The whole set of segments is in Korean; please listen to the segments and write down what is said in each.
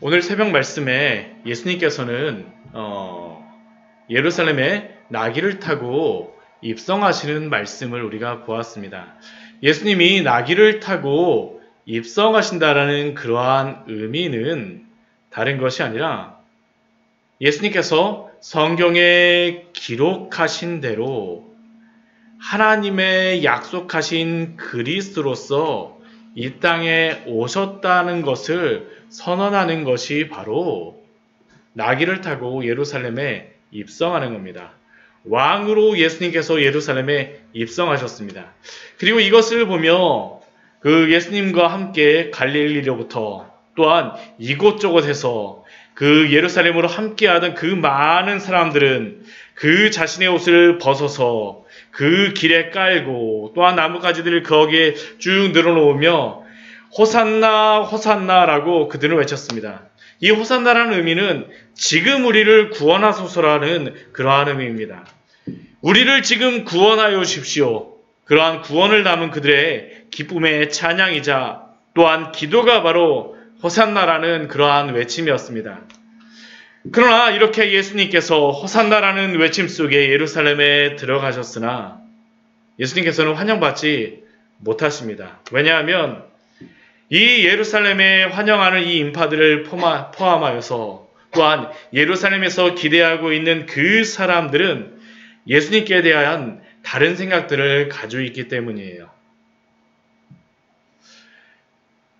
오늘 새벽 말씀에 예수님께서는 어, 예루살렘에 나귀를 타고 입성하시는 말씀을 우리가 보았습니다. 예수님이 나귀를 타고 입성하신다라는 그러한 의미는 다른 것이 아니라 예수님께서 성경에 기록하신 대로 하나님의 약속하신 그리스도로서 이 땅에 오셨다는 것을 선언하는 것이 바로 나귀를 타고 예루살렘에 입성하는 겁니다. 왕으로 예수님께서 예루살렘에 입성하셨습니다. 그리고 이것을 보며 그 예수님과 함께 갈릴리로부터 또한 이곳저곳에서 그 예루살렘으로 함께하던 그 많은 사람들은 그 자신의 옷을 벗어서 그 길에 깔고 또한 나뭇가지들을 거기에 쭉 늘어놓으며 호산나 호산나라고 그들은 외쳤습니다. 이 호산나라는 의미는 지금 우리를 구원하소서라는 그러한 의미입니다. 우리를 지금 구원하여 주십시오. 그러한 구원을 담은 그들의 기쁨의 찬양이자 또한 기도가 바로 호산나라는 그러한 외침이었습니다. 그러나 이렇게 예수님께서 호산나라는 외침 속에 예루살렘에 들어가셨으나 예수님께서는 환영받지 못하십니다. 왜냐하면 이 예루살렘에 환영하는 이 인파들을 포함하여서 또한 예루살렘에서 기대하고 있는 그 사람들은 예수님께 대한 다른 생각들을 가지고 있기 때문이에요.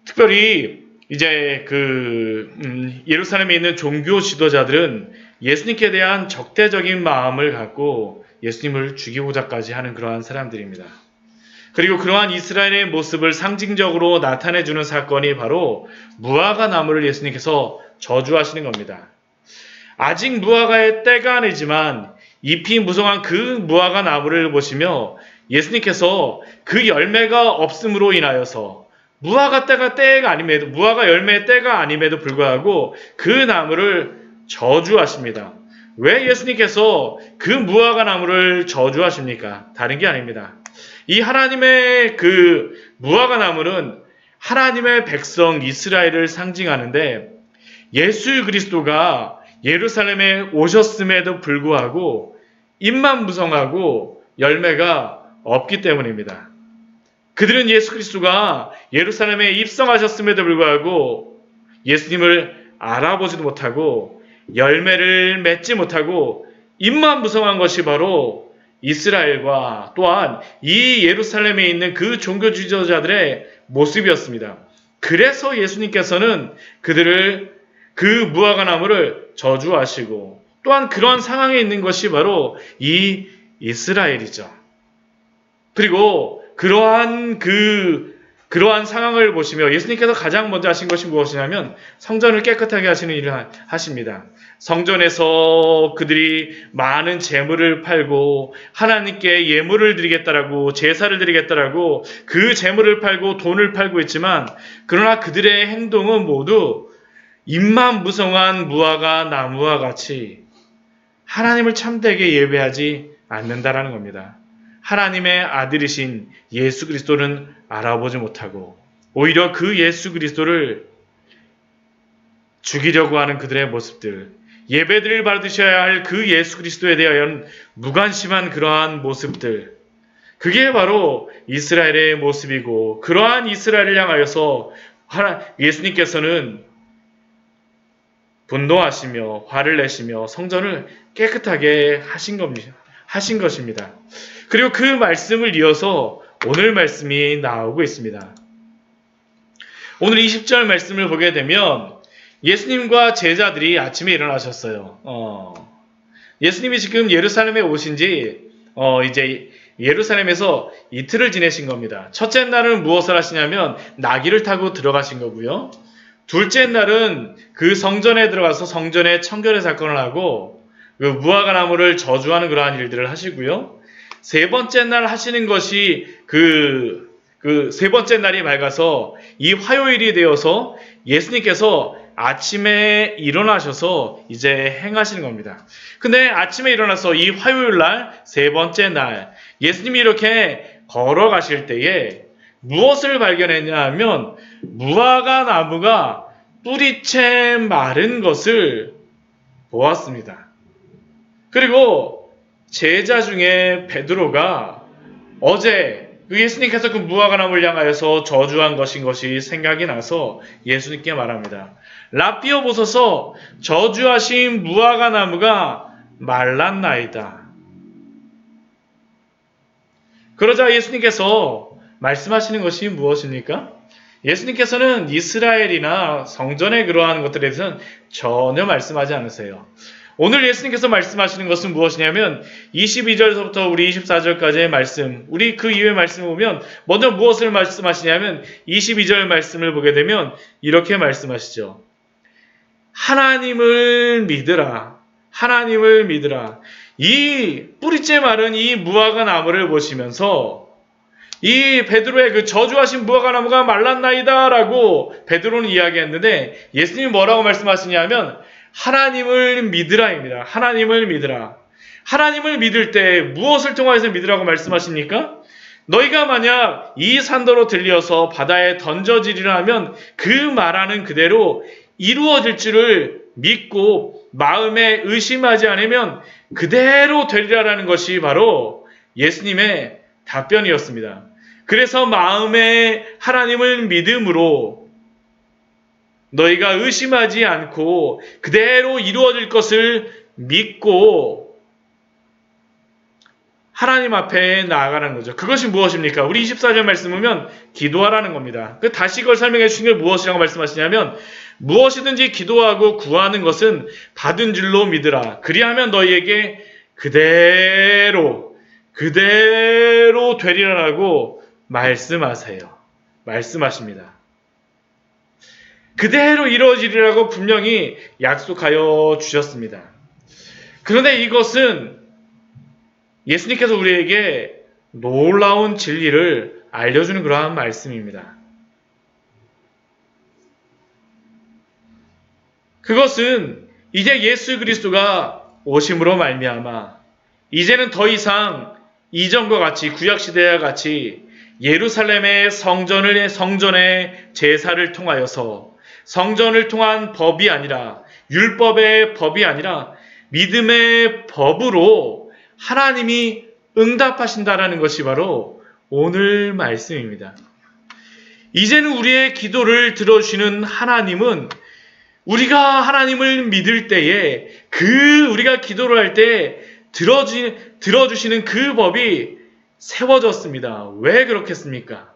특별히 이제 그 음, 예루살렘에 있는 종교 지도자들은 예수님께 대한 적대적인 마음을 갖고 예수님을 죽이고자까지 하는 그러한 사람들입니다. 그리고 그러한 이스라엘의 모습을 상징적으로 나타내 주는 사건이 바로 무화과 나무를 예수님께서 저주하시는 겁니다. 아직 무화과의 때가 아니지만 잎이 무성한 그 무화과 나무를 보시며 예수님께서 그 열매가 없음으로 인하여서 무화과 때가 때가 아님에도 무화과 열매의 때가 아님에도 불구하고 그 나무를 저주하십니다. 왜 예수님께서 그 무화과 나무를 저주하십니까? 다른 게 아닙니다. 이 하나님의 그 무화과 나무는 하나님의 백성 이스라엘을 상징하는데 예수 그리스도가 예루살렘에 오셨음에도 불구하고 입만 무성하고 열매가 없기 때문입니다. 그들은 예수 그리스도가 예루살렘에 입성하셨음에도 불구하고 예수님을 알아보지도 못하고 열매를 맺지 못하고 입만 무성한 것이 바로 이스라엘과 또한 이 예루살렘에 있는 그 종교 지도자들의 모습이었습니다. 그래서 예수님께서는 그들을 그 무화과 나무를 저주하시고 또한 그러한 상황에 있는 것이 바로 이 이스라엘이죠. 그리고 그러한 그 그러한 상황을 보시며 예수님께서 가장 먼저 하신 것이 무엇이냐면 성전을 깨끗하게 하시는 일을 하십니다. 성전에서 그들이 많은 재물을 팔고 하나님께 예물을 드리겠다라고 제사를 드리겠다라고 그 재물을 팔고 돈을 팔고 있지만 그러나 그들의 행동은 모두 입만 무성한 무화과 나무와 같이 하나님을 참되게 예배하지 않는다라는 겁니다. 하나님의 아들이신 예수 그리스도는 알아보지 못하고 오히려 그 예수 그리스도를 죽이려고 하는 그들의 모습들, 예배드릴 받으셔야 할 그 예수 그리스도에 대하여 무관심한 그러한 모습들, 그게 바로 이스라엘의 모습이고 그러한 이스라엘을 향하여서 하나, 예수님께서는 분노하시며 화를 내시며 성전을 깨끗하게 하신 겁니다. 하신 것입니다. 그리고 그 말씀을 이어서 오늘 말씀이 나오고 있습니다. 오늘 20절 말씀을 보게 되면 예수님과 제자들이 아침에 일어나셨어요. 어, 예수님이 지금 예루살렘에 오신 지 어, 이제 예루살렘에서 이틀을 지내신 겁니다. 첫째 날은 무엇을 하시냐면 나귀를 타고 들어가신 거고요. 둘째 날은 그 성전에 들어가서 성전에 청결의 사건을 하고 그 무화과 나무를 저주하는 그러한 일들을 하시고요. 세 번째 날 하시는 것이 그, 그 세 번째 날이 밝아서 이 화요일이 되어서 예수님께서 아침에 일어나셔서 이제 행하시는 겁니다. 근데 아침에 일어나서 이 화요일 날, 세 번째 날, 예수님이 이렇게 걸어가실 때에 무엇을 발견했냐 하면 무화과 나무가 뿌리채 마른 것을 보았습니다. 그리고 제자 중에 베드로가 어제 그 예수님께서 그 무화과나무를 향하여서 저주한 것인 것이 생각이 나서 예수님께 말합니다. 라피어 보소서 저주하신 무화과나무가 말랐나이다. 그러자 예수님께서 말씀하시는 것이 무엇입니까? 예수님께서는 이스라엘이나 성전에 그러한 것들에 대해서는 전혀 말씀하지 않으세요. 오늘 예수님께서 말씀하시는 것은 무엇이냐면 22절부터 우리 24절까지의 말씀, 우리 그 이후의 말씀을 보면 먼저 무엇을 말씀하시냐면 22절 말씀을 보게 되면 이렇게 말씀하시죠. 하나님을 믿으라. 하나님을 믿으라. 이 뿌리째 마른 이 무화과 나무를 보시면서 이 베드로의 그 저주하신 무화과 나무가 말랐나이다라고 베드로는 이야기했는데 예수님이 뭐라고 말씀하시냐면 하나님을 믿으라입니다. 하나님을 믿으라. 하나님을 믿을 때 무엇을 통하여서 믿으라고 말씀하십니까? 너희가 만약 이 산도로 들려서 바다에 던져지리라 하면 그 말하는 그대로 이루어질 줄을 믿고 마음에 의심하지 않으면 그대로 되리라라는 것이 바로 예수님의 답변이었습니다. 그래서 마음에 하나님을 믿음으로 너희가 의심하지 않고 그대로 이루어질 것을 믿고 하나님 앞에 나아가는 거죠. 그것이 무엇입니까? 우리 24절 말씀 보면 기도하라는 겁니다. 그 다시 이걸 설명해 주신 게 무엇이라고 말씀하시냐면 무엇이든지 기도하고 구하는 것은 받은 줄로 믿으라. 그리하면 너희에게 그대로 그대로 되리라라고 말씀하세요. 말씀하십니다. 그대로 이루어지리라고 분명히 약속하여 주셨습니다. 그런데 이것은 예수님께서 우리에게 놀라운 진리를 알려주는 그러한 말씀입니다. 그것은 이제 예수 그리스도가 오심으로 말미암아 이제는 더 이상 이전과 같이 구약 시대와 같이 예루살렘의 성전을 성전의 제사를 통하여서 성전을 통한 법이 아니라 율법의 법이 아니라 믿음의 법으로 하나님이 응답하신다라는 것이 바로 오늘 말씀입니다. 이제는 우리의 기도를 들어주시는 하나님은 우리가 하나님을 믿을 때에 그 우리가 기도를 할 때 들어주, 들어주시는 그 법이 세워졌습니다. 왜 그렇겠습니까?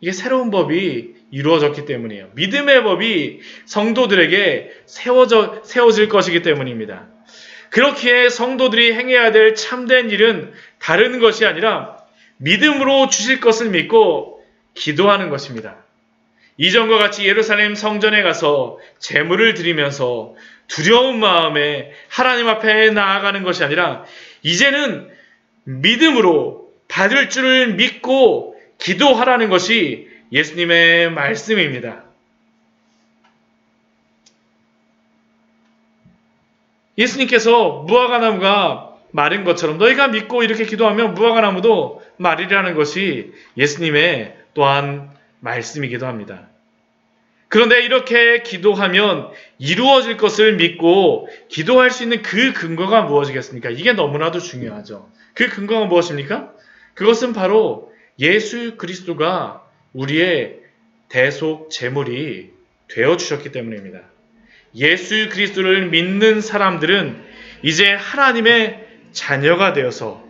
이게 새로운 법이 이루어졌기 때문이에요. 믿음의 법이 성도들에게 세워져, 세워질 것이기 때문입니다. 그렇기에 성도들이 행해야 될 참된 일은 다른 것이 아니라 믿음으로 주실 것을 믿고 기도하는 것입니다. 이전과 같이 예루살렘 성전에 가서 제물을 드리면서 두려운 마음에 하나님 앞에 나아가는 것이 아니라 이제는 믿음으로 받을 줄을 믿고 기도하라는 것이 예수님의 말씀입니다. 예수님께서 무화과나무가 마른 것처럼 너희가 믿고 이렇게 기도하면 무화과나무도 마르리라는 것이 예수님의 또한 말씀이기도 합니다. 그런데 이렇게 기도하면 이루어질 것을 믿고 기도할 수 있는 그 근거가 무엇이겠습니까? 이게 너무나도 중요하죠. 그 근거가 무엇입니까? 그것은 바로 예수 그리스도가 우리의 대속 제물이 되어 주셨기 때문입니다. 예수 그리스도를 믿는 사람들은 이제 하나님의 자녀가 되어서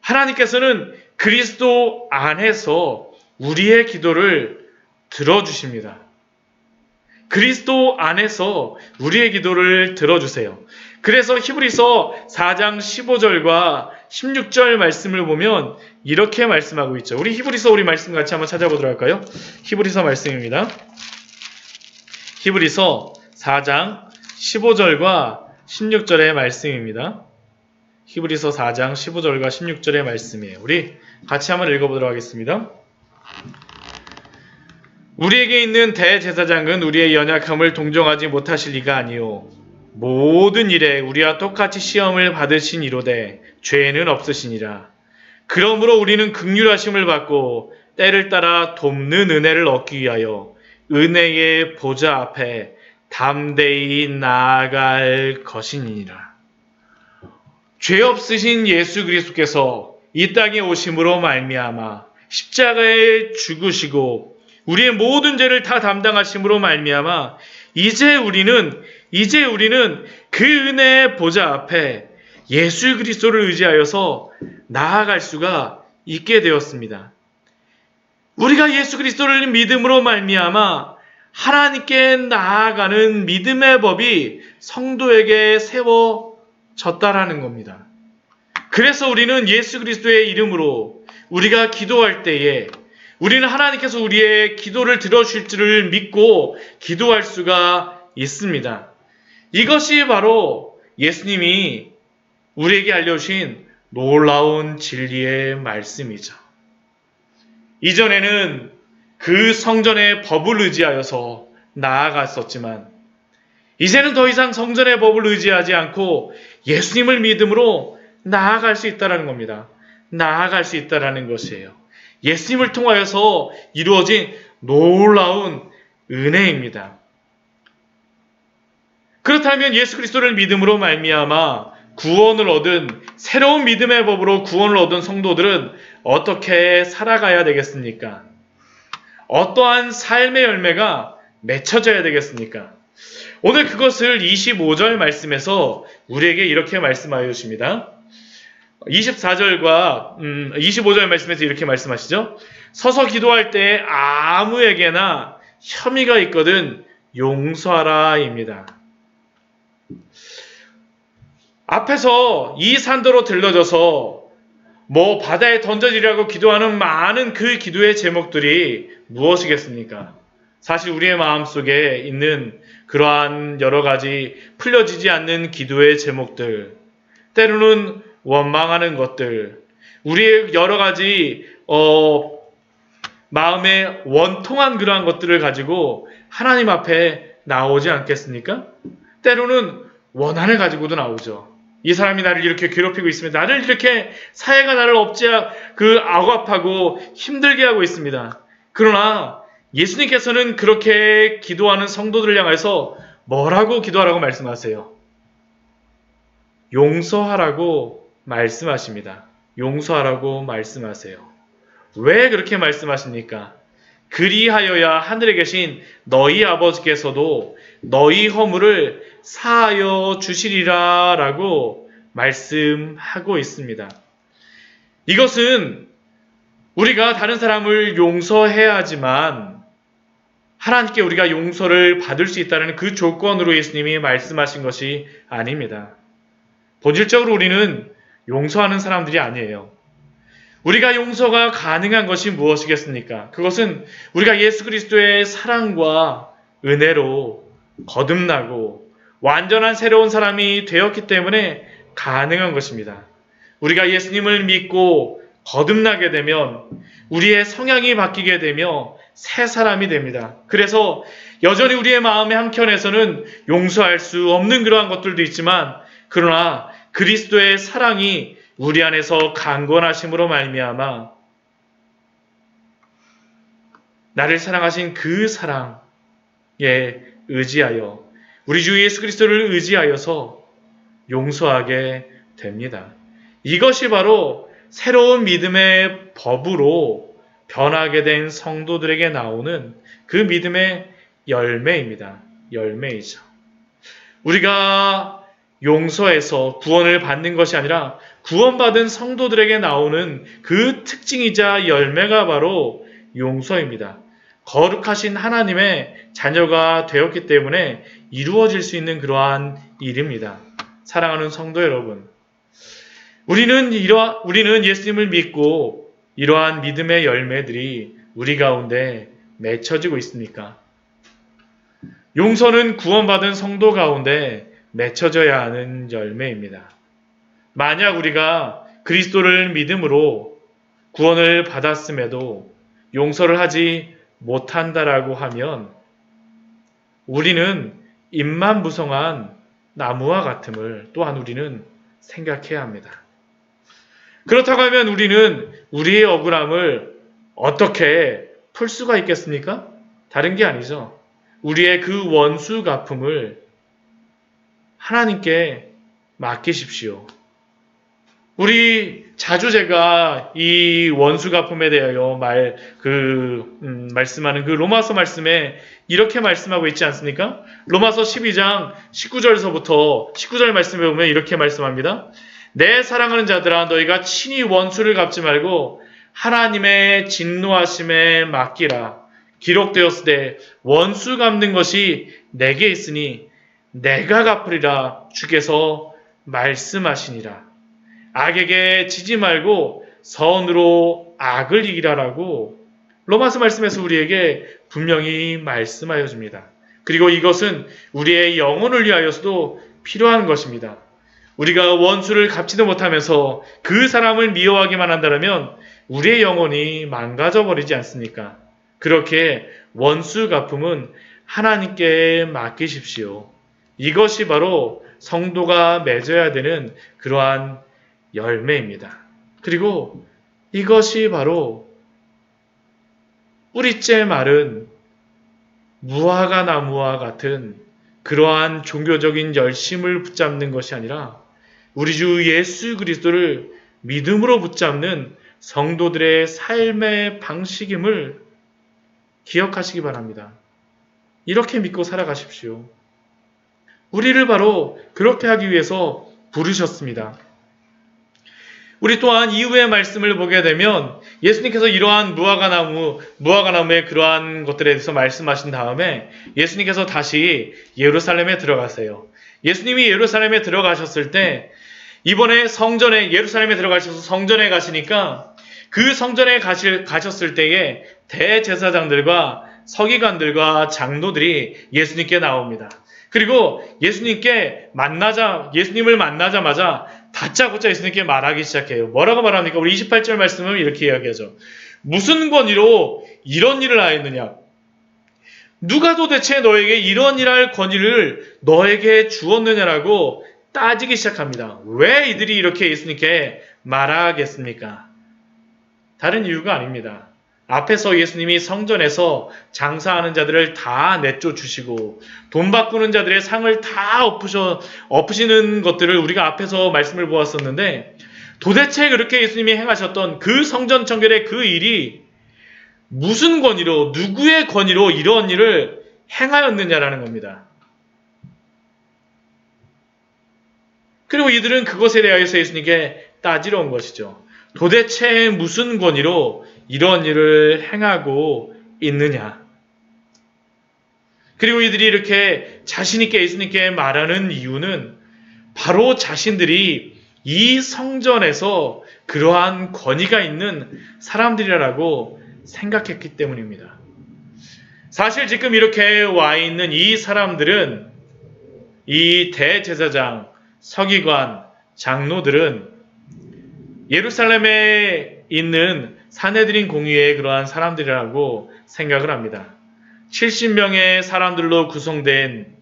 하나님께서는 그리스도 안에서 우리의 기도를 들어주십니다. 그리스도 안에서 우리의 기도를 들어주세요. 그래서 히브리서 4장 15절과 16절 말씀을 보면 이렇게 말씀하고 있죠. 우리 히브리서 우리 말씀 같이 한번 찾아보도록 할까요? 히브리서 말씀입니다. 히브리서 4장 15절과 16절의 말씀입니다. 히브리서 4장 15절과 16절의 말씀이에요. 우리 같이 한번 읽어보도록 하겠습니다. 우리에게 있는 대제사장은 우리의 연약함을 동정하지 못하실 리가 아니요 모든 일에 우리와 똑같이 시험을 받으신 이로되 죄는 없으시니라. 그러므로 우리는 극률하심을 받고 때를 따라 돕는 은혜를 얻기 위하여 은혜의 보좌 앞에 담대히 나아갈 것이니라. 죄 없으신 예수 그리스도께서 이 땅에 오심으로 말미암아 십자가에 죽으시고 우리의 모든 죄를 다 담당하심으로 말미암아 이제 우리는 이제 우리는 그 은혜의 보좌 앞에 예수 그리스도를 의지하여서 나아갈 수가 있게 되었습니다. 우리가 예수 그리스도를 믿음으로 말미암아 하나님께 나아가는 믿음의 법이 성도에게 세워졌다라는 겁니다. 그래서 우리는 예수 그리스도의 이름으로 우리가 기도할 때에 우리는 하나님께서 우리의 기도를 들어주실 줄을 믿고 기도할 수가 있습니다. 이것이 바로 예수님이 우리에게 알려주신 놀라운 진리의 말씀이죠. 이전에는 그 성전의 법을 의지하여서 나아갔었지만, 이제는 더 이상 성전의 법을 의지하지 않고 예수님을 믿음으로 나아갈 수 있다는 겁니다. 나아갈 수 있다는 것이에요. 예수님을 통하여서 이루어진 놀라운 은혜입니다. 그렇다면 예수 그리스도를 믿음으로 말미암아 구원을 얻은 새로운 믿음의 법으로 구원을 얻은 성도들은 어떻게 살아가야 되겠습니까? 어떠한 삶의 열매가 맺혀져야 되겠습니까? 오늘 그것을 25절 말씀에서 우리에게 이렇게 말씀하여 주십니다. 24절과 음, 25절 말씀에서 이렇게 말씀하시죠. 서서 기도할 때 아무에게나 혐의가 있거든 용서하라입니다. 앞에서 이 산도로 들러져서 뭐 바다에 던져지려고 기도하는 많은 그 기도의 제목들이 무엇이겠습니까? 사실 우리의 마음 속에 있는 그러한 여러 가지 풀려지지 않는 기도의 제목들, 때로는 원망하는 것들, 우리의 여러 가지 어, 마음에 원통한 그러한 것들을 가지고 하나님 앞에 나오지 않겠습니까? 때로는 원한을 가지고도 나오죠. 이 사람이 나를 이렇게 괴롭히고 있습니다. 나를 이렇게 사회가 나를 업자 그 억압하고 힘들게 하고 있습니다. 그러나 예수님께서는 그렇게 기도하는 성도들을 향해서 뭐라고 기도하라고 말씀하세요? 용서하라고 말씀하십니다. 용서하라고 말씀하세요. 왜 그렇게 말씀하십니까? 그리하여야 하늘에 계신 너희 아버지께서도 너희 허물을 사하여 주시리라 라고 말씀하고 있습니다. 이것은 우리가 다른 사람을 용서해야 하지만 하나님께 우리가 용서를 받을 수 있다는 그 조건으로 예수님이 말씀하신 것이 아닙니다. 본질적으로 우리는 용서하는 사람들이 아니에요. 우리가 용서가 가능한 것이 무엇이겠습니까? 그것은 우리가 예수 그리스도의 사랑과 은혜로 거듭나고 완전한 새로운 사람이 되었기 때문에 가능한 것입니다. 우리가 예수님을 믿고 거듭나게 되면 우리의 성향이 바뀌게 되며 새 사람이 됩니다. 그래서 여전히 우리의 마음의 한켠에서는 용서할 수 없는 그러한 것들도 있지만 그러나 그리스도의 사랑이 우리 안에서 강건하심으로 말미암아 나를 사랑하신 그 사랑에 의지하여 우리 주 예수 그리스도를 의지하여서 용서하게 됩니다. 이것이 바로 새로운 믿음의 법으로 변하게 된 성도들에게 나오는 그 믿음의 열매입니다. 열매이죠. 우리가 용서해서 구원을 받는 것이 아니라 구원받은 성도들에게 나오는 그 특징이자 열매가 바로 용서입니다. 거룩하신 하나님의 자녀가 되었기 때문에 이루어질 수 있는 그러한 일입니다. 사랑하는 성도 여러분. 우리는 이러 우리는 예수님을 믿고 이러한 믿음의 열매들이 우리 가운데 맺혀지고 있습니까? 용서는 구원받은 성도 가운데 맺혀져야 하는 열매입니다. 만약 우리가 그리스도를 믿음으로 구원을 받았음에도 용서를 하지 못한다라고 하면 우리는 입만 무성한 나무와 같음을 또한 우리는 생각해야 합니다. 그렇다고 하면 우리는 우리의 억울함을 어떻게 풀 수가 있겠습니까? 다른 게 아니죠. 우리의 그 원수 갚음을 하나님께 맡기십시오. 우리 자주 제가 이 원수 갚음에 대하여 말, 그, 음, 말씀하는 그 로마서 말씀에 이렇게 말씀하고 있지 않습니까? 로마서 12장 19절에서부터 19절 말씀에 보면 이렇게 말씀합니다. 내 사랑하는 자들아, 너희가 친히 원수를 갚지 말고 하나님의 진노하심에 맡기라. 기록되었을 때 원수 갚는 것이 내게 있으니 내가 갚으리라 주께서 말씀하시니라. 악에게 지지 말고 선으로 악을 이기라라고 로마서 말씀에서 우리에게 분명히 말씀하여 줍니다. 그리고 이것은 우리의 영혼을 위하여서도 필요한 것입니다. 우리가 원수를 갚지도 못하면서 그 사람을 미워하기만 한다면 우리의 영혼이 망가져 버리지 않습니까? 그렇게 원수 갚음은 하나님께 맡기십시오. 이것이 바로 성도가 맺어야 되는 그러한 열매입니다. 그리고 이것이 바로 뿌리째 마른 무화과 나무와 같은 그러한 종교적인 열심을 붙잡는 것이 아니라 우리 주 예수 그리스도를 믿음으로 붙잡는 성도들의 삶의 방식임을 기억하시기 바랍니다. 이렇게 믿고 살아가십시오. 우리를 바로 그렇게 하기 위해서 부르셨습니다. 우리 또한 이후의 말씀을 보게 되면 예수님께서 이러한 무화과 나무, 무화과 나무의 그러한 것들에 대해서 말씀하신 다음에 예수님께서 다시 예루살렘에 들어가세요. 예수님이 예루살렘에 들어가셨을 때 이번에 성전에 예루살렘에 들어가셔서 성전에 가시니까 그 성전에 가실, 가셨을 때에 대제사장들과 서기관들과 장로들이 예수님께 나옵니다. 그리고 예수님께 만나자, 예수님을 만나자마자 다짜고짜 예수님께 말하기 시작해요. 뭐라고 말합니까? 우리 28절 말씀은 이렇게 이야기하죠. 무슨 권위로 이런 일을 하였느냐? 누가 도대체 너에게 이런 일할 권위를 너에게 주었느냐라고 따지기 시작합니다. 왜 이들이 이렇게 예수님께 말하겠습니까? 다른 이유가 아닙니다. 앞에서 예수님이 성전에서 장사하는 자들을 다 내쫓 주시고 돈 바꾸는 자들의 상을 다 엎으셔, 엎으시는 것들을 우리가 앞에서 말씀을 보았었는데 도대체 그렇게 예수님이 행하셨던 그 성전 청결의 그 일이 무슨 권위로 누구의 권위로 이런 일을 행하였느냐라는 겁니다. 그리고 이들은 그것에 대하여서 예수님께 따지러 온 것이죠. 도대체 무슨 권위로 이런 일을 행하고 있느냐. 그리고 이들이 이렇게 자신있게 예수님께 말하는 이유는 바로 자신들이 이 성전에서 그러한 권위가 있는 사람들이라고 생각했기 때문입니다. 사실 지금 이렇게 와 있는 이 사람들은 이 대제사장, 서기관, 장로들은 예루살렘에 있는 사내들인 공유의 그러한 사람들이라고 생각을 합니다. 70명의 사람들로 구성된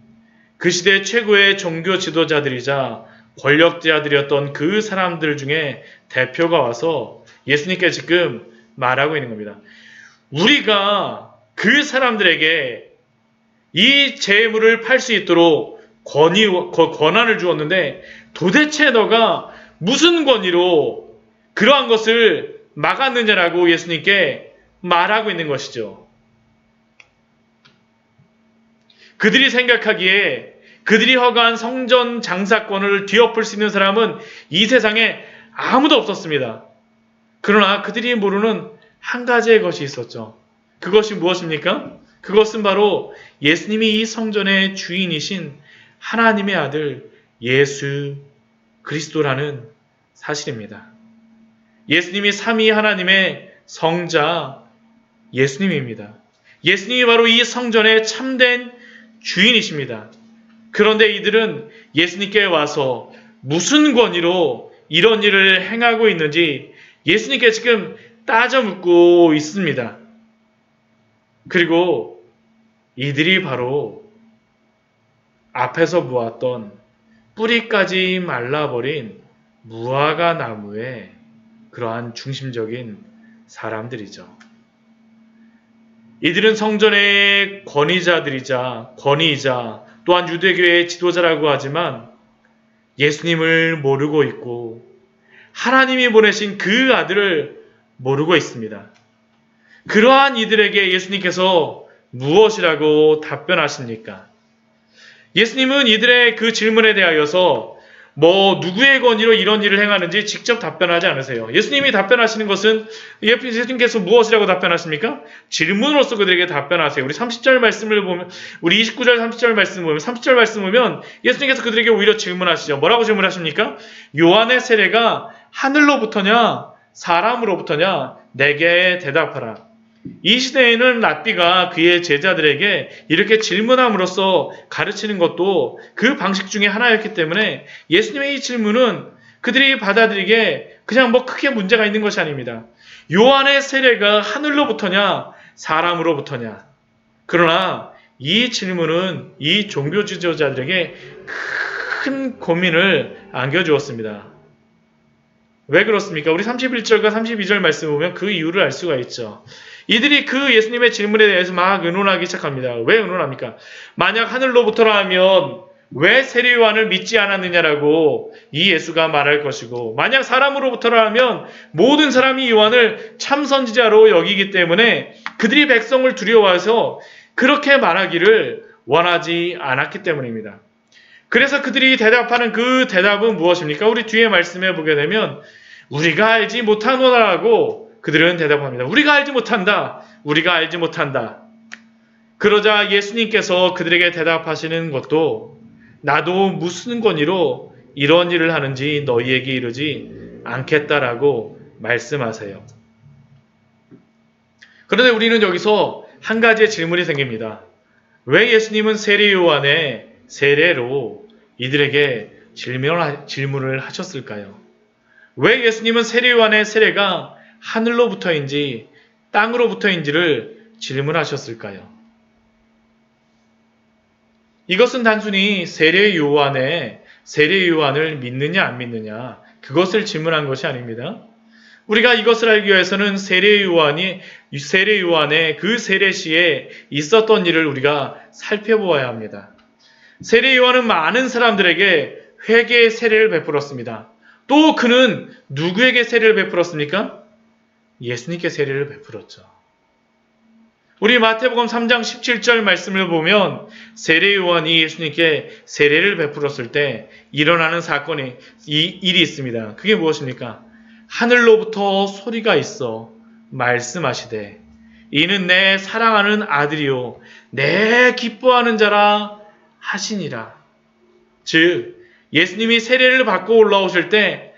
그 시대 최고의 종교 지도자들이자 권력자들이었던 그 사람들 중에 대표가 와서 예수님께 지금 말하고 있는 겁니다. 우리가 그 사람들에게 이 재물을 팔 수 있도록 권위, 권한을 주었는데 도대체 너가 무슨 권위로 그러한 것을 막았느냐라고 예수님께 말하고 있는 것이죠. 그들이 생각하기에 그들이 허가한 성전 장사권을 뒤엎을 수 있는 사람은 이 세상에 아무도 없었습니다. 그러나 그들이 모르는 한 가지의 것이 있었죠. 그것이 무엇입니까? 그것은 바로 예수님이 이 성전의 주인이신 하나님의 아들 예수 그리스도라는 사실입니다. 예수님이 삼위 하나님의 성자 예수님입니다. 예수님이 바로 이 성전의 참된 주인이십니다. 그런데 이들은 예수님께 와서 무슨 권위로 이런 일을 행하고 있는지 예수님께 지금 따져 묻고 있습니다. 그리고 이들이 바로 앞에서 보았던 뿌리까지 말라버린 무화과 나무의 그러한 중심적인 사람들이죠. 이들은 성전의 권위자들이자 권위이자 또한 유대교의 지도자라고 하지만 예수님을 모르고 있고 하나님이 보내신 그 아들을 모르고 있습니다. 그러한 이들에게 예수님께서 무엇이라고 답변하십니까? 예수님은 이들의 그 질문에 대하여서 뭐 누구의 권위로 이런 일을 행하는지 직접 답변하지 않으세요. 예수님이 답변하시는 것은 예수님께서 무엇이라고 답변하십니까? 질문으로서 그들에게 답변하세요. 우리 30절 말씀을 보면 우리 29절 30절 말씀 보면 30절 말씀 보면 예수님께서 그들에게 오히려 질문하시죠. 뭐라고 질문하십니까? 요한의 세례가 하늘로부터냐 사람으로부터냐 내게 대답하라. 이 시대에는 랍비가 그의 제자들에게 이렇게 질문함으로써 가르치는 것도 그 방식 중에 하나였기 때문에 예수님의 이 질문은 그들이 받아들이기에 그냥 뭐 크게 문제가 있는 것이 아닙니다. 요한의 세례가 하늘로부터냐 사람으로부터냐. 그러나 이 질문은 이 종교 지도자들에게 큰 고민을 안겨주었습니다. 왜 그렇습니까? 우리 31절과 32절 말씀 보면 그 이유를 알 수가 있죠. 이들이 그 예수님의 질문에 대해서 막 의논하기 시작합니다. 왜 의논합니까? 만약 하늘로부터라 하면 왜 세례 요한을 믿지 않았느냐라고 이 예수가 말할 것이고 만약 사람으로부터라 하면 모든 사람이 요한을 참 선지자로 여기기 때문에 그들이 백성을 두려워해서 그렇게 말하기를 원하지 않았기 때문입니다. 그래서 그들이 대답하는 그 대답은 무엇입니까? 우리 뒤에 말씀해 보게 되면 우리가 알지 못하노라고 그들은 대답합니다. 우리가 알지 못한다. 우리가 알지 못한다. 그러자 예수님께서 그들에게 대답하시는 것도 나도 무슨 권위로 이런 일을 하는지 너희에게 이르지 않겠다라고 말씀하세요. 그런데 우리는 여기서 한 가지의 질문이 생깁니다. 왜 예수님은 세례 요한의 세례로 이들에게 질문을 하셨을까요? 왜 예수님은 세례 요한의 세례가 하늘로부터인지 땅으로부터인지를 질문하셨을까요? 이것은 단순히 세례 요한의 세례 요한을 믿느냐 안 믿느냐 그것을 질문한 것이 아닙니다. 우리가 이것을 알기 위해서는 세례 요한이 세례 요한의 그 세례 시에 있었던 일을 우리가 살펴보아야 합니다. 세례 요한은 많은 사람들에게 회개의 세례를 베풀었습니다. 또 그는 누구에게 세례를 베풀었습니까? 예수님께 세례를 베풀었죠. 우리 마태복음 3장 17절 말씀을 보면 세례 요한이 예수님께 세례를 베풀었을 때 일어나는 사건이 이 일이 있습니다. 그게 무엇입니까? 하늘로부터 소리가 있어 말씀하시되 이는 내 사랑하는 아들이요 내 기뻐하는 자라 하시니라. 즉 예수님이 세례를 받고 올라오실 때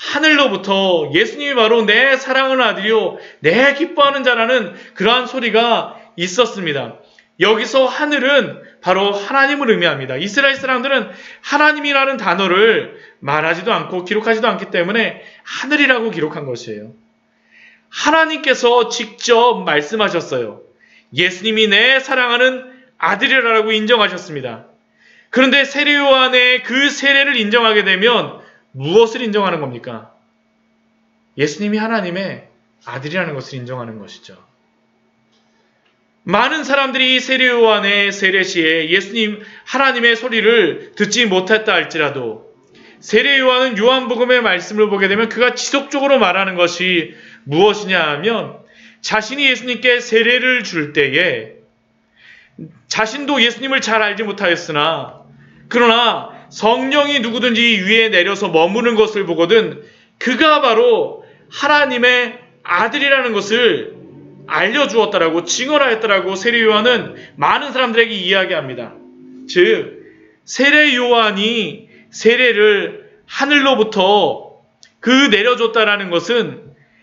하늘로부터 예수님이 바로 내 사랑하는 아들이요, 내 기뻐하는 자라는 그러한 소리가 있었습니다. 여기서 하늘은 바로 하나님을 의미합니다. 이스라엘 사람들은 하나님이라는 단어를 말하지도 않고 기록하지도 않기 때문에 하늘이라고 기록한 것이에요. 하나님께서 직접 말씀하셨어요. 예수님이 내 사랑하는 아들이라고 인정하셨습니다. 그런데 세례 요한의 그 세례를 인정하게 되면 무엇을 인정하는 겁니까? 예수님이 하나님의 아들이라는 것을 인정하는 것이죠. 많은 사람들이 세례 요한의 세례 시에 예수님 하나님의 소리를 듣지 못했다 할지라도 세례 요한은 요한복음의 말씀을 보게 되면 그가 지속적으로 말하는 것이 무엇이냐 하면 자신이 예수님께 세례를 줄 때에 자신도 예수님을 잘 알지 못하였으나 그러나 성령이 누구든지 위에 내려서 머무는 것을 보거든 그가 바로 하나님의 아들이라는 것을 알려주었다라고 증언하였다라고 세례 요한은 많은 사람들에게 이야기합니다. 즉 세례 요한이 세례를 하늘로부터 그 내려줬다라는 것은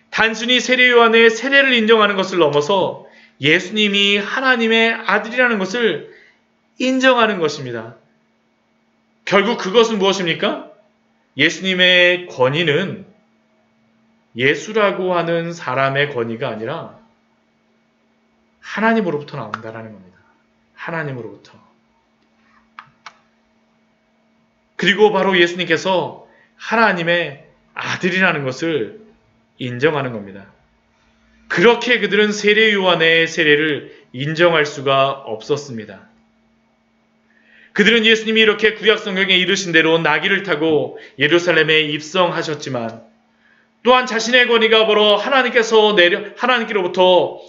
단순히 세례 요한의 세례를 인정하는 것을 넘어서 예수님이 하나님의 아들이라는 것을 인정하는 것입니다. 결국 그것은 무엇입니까? 예수님의 권위는 예수라고 하는 사람의 권위가 아니라 하나님으로부터 나온다라는 겁니다. 하나님으로부터. 그리고 바로 예수님께서 하나님의 아들이라는 것을 인정하는 겁니다. 그렇게 그들은 세례 요한의 세례를 인정할 수가 없었습니다. 그들은 예수님이 이렇게 구약 성경에 이르신 대로 나귀를 타고 예루살렘에 입성하셨지만 또한 자신의 권위가 바로 하나님께서 내려 하나님께로부터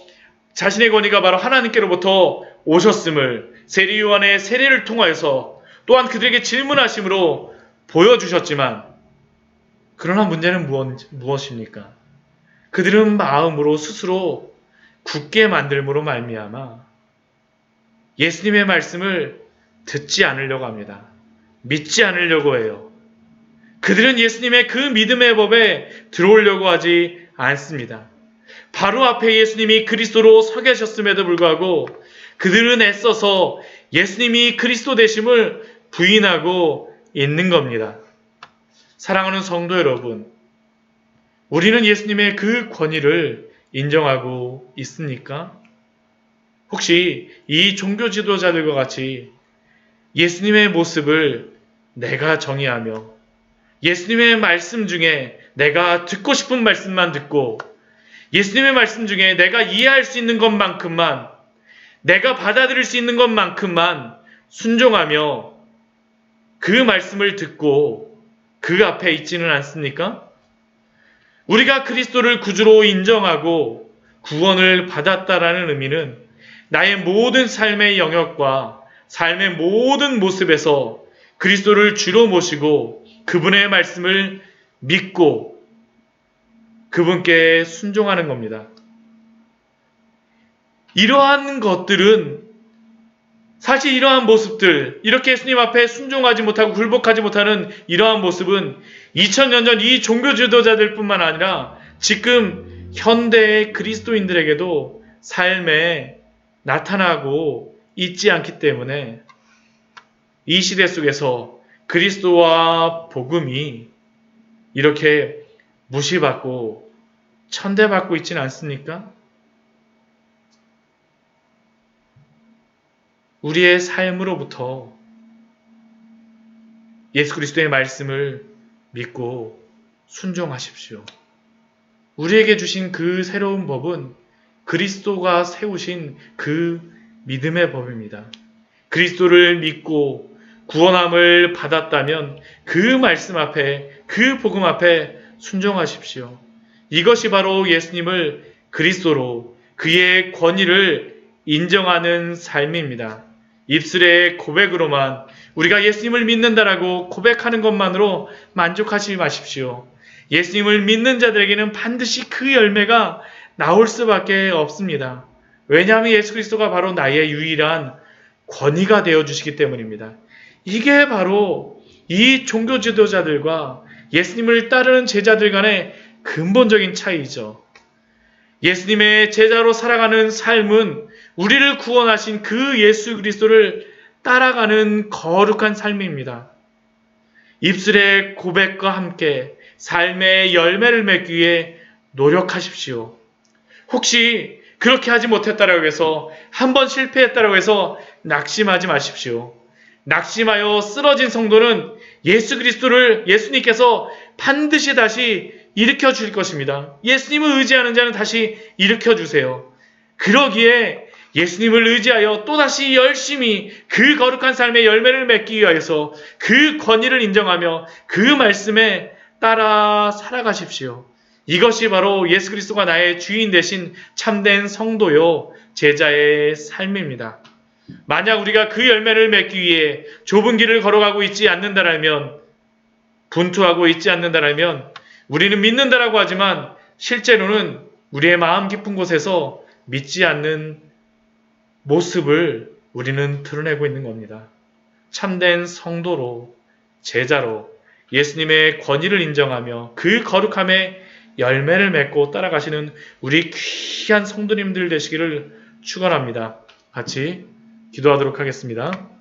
자신의 권위가 바로 하나님께로부터 오셨음을 세례 요한의 세례를 통하여서 또한 그들에게 질문하심으로 보여주셨지만 그러나 문제는 무엇, 무엇입니까? 그들은 마음으로 스스로 굳게 만들므로 말미암아 예수님의 말씀을 듣지 않으려고 합니다. 믿지 않으려고 해요. 그들은 예수님의 그 믿음의 법에 들어오려고 하지 않습니다. 바로 앞에 예수님이 그리스도로 서 계셨음에도 불구하고 그들은 애써서 예수님이 그리스도 되심을 부인하고 있는 겁니다. 사랑하는 성도 여러분, 우리는 예수님의 그 권위를 인정하고 있습니까? 혹시 이 종교 지도자들과 같이 예수님의 모습을 내가 정의하며 예수님의 말씀 중에 내가 듣고 싶은 말씀만 듣고 예수님의 말씀 중에 내가 이해할 수 있는 것만큼만 내가 받아들일 수 있는 것만큼만 순종하며 그 말씀을 듣고 그 앞에 있지는 않습니까? 우리가 그리스도를 구주로 인정하고 구원을 받았다라는 의미는 나의 모든 삶의 영역과 삶의 모든 모습에서 그리스도를 주로 모시고 그분의 말씀을 믿고 그분께 순종하는 겁니다. 이러한 것들은 사실 이러한 모습들, 이렇게 예수님 앞에 순종하지 못하고 굴복하지 못하는 이러한 모습은 2000년 전 이 종교 지도자들 뿐만 아니라 지금 현대의 그리스도인들에게도 삶에 나타나고 있지 않기 때문에 이 시대 속에서 그리스도와 복음이 이렇게 무시받고 천대받고 있지는 않습니까? 우리의 삶으로부터 예수 그리스도의 말씀을 믿고 순종하십시오. 우리에게 주신 그 새로운 법은 그리스도가 세우신 그 믿음의 법입니다. 그리스도를 믿고 구원함을 받았다면 그 말씀 앞에, 그 복음 앞에 순종하십시오. 이것이 바로 예수님을 그리스도로 그의 권위를 인정하는 삶입니다. 입술의 고백으로만 우리가 예수님을 믿는다라고 고백하는 것만으로 만족하지 마십시오. 예수님을 믿는 자들에게는 반드시 그 열매가 나올 수밖에 없습니다. 왜냐하면 예수 그리스도가 바로 나의 유일한 권위가 되어 주시기 때문입니다. 이게 바로 이 종교 지도자들과 예수님을 따르는 제자들 간의 근본적인 차이죠. 예수님의 제자로 살아가는 삶은 우리를 구원하신 그 예수 그리스도를 따라가는 거룩한 삶입니다. 입술의 고백과 함께 삶의 열매를 맺기 위해 노력하십시오. 혹시 그렇게 하지 못했다라고 해서 한 번 실패했다라고 해서 낙심하지 마십시오. 낙심하여 쓰러진 성도는 예수 그리스도를 예수님께서 반드시 다시 일으켜 주실 것입니다. 예수님을 의지하는 자는 다시 일으켜 주세요. 그러기에 예수님을 의지하여 또다시 열심히 그 거룩한 삶의 열매를 맺기 위하여서 그 권위를 인정하며 그 말씀에 따라 살아가십시오. 이것이 바로 예수 그리스도가 나의 주인 대신 참된 성도요 제자의 삶입니다. 만약 우리가 그 열매를 맺기 위해 좁은 길을 걸어가고 있지 않는다라면 분투하고 있지 않는다라면 우리는 믿는다라고 하지만 실제로는 우리의 마음 깊은 곳에서 믿지 않는 모습을 우리는 드러내고 있는 겁니다. 참된 성도로, 제자로 예수님의 권위를 인정하며 그 거룩함에 열매를 맺고 따라가시는 우리 귀한 성도님들 되시기를 축원합니다. 같이 기도하도록 하겠습니다.